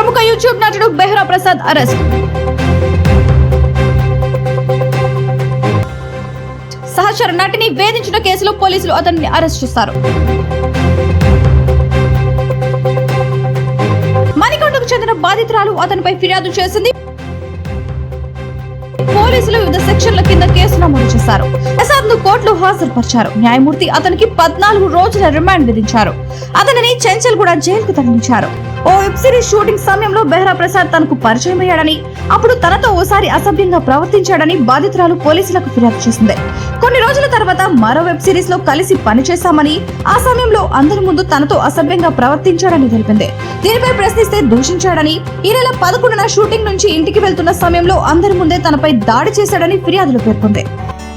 YouTube నటుడు Behra Prasad arrest. సహచర నటిని వేధించిన కేసులో పోలీసులు అతన్ని అరెస్ట్ చేశారు. మణికొండకు చెందిన బాధితురాలు అతనిపై ఫిర్యాదు చేసింది. పోలీసులు వివిధ సెక్షన్ల కింద కేసు నమోదు చేశారు. ప్రసాద్ను కోర్టులో హాజరుపరిచారు. న్యాయమూర్తి అతనికి పద్నాలుగు రోజుల రిమాండ్ విధించారు. అతనిని చెంచల్ కూడా జైలుకు తరలించారు. ఓ వెబ్ సిరీస్ షూటింగ్ సమయంలో బెహ్రా ప్రసాద్ తనకు పరిచయం అయ్యాడని అప్పుడు తనతో ఓసారి అసభ్యంగా ప్రవర్తించాడని బాధితురాలు పోలీసులకు ఫిర్యాదు చేసింది. కొన్ని రోజుల తర్వాత మరో వెబ్ సిరీస్లో కలిసి పనిచేశామని ఆ సమయంలో అందరి ముందు తనతో అసభ్యంగా ప్రవర్తించాడని తెలిపింది. దీనిపై ప్రశ్నిస్తే దూషించాడని ఈ నెల పదకొండున షూటింగ్ నుంచి ఇంటికి వెళ్తున్న సమయంలో అందరి ముందే తనపై దాడి చేశాడని ఫిర్యాదులు పేర్కొంది.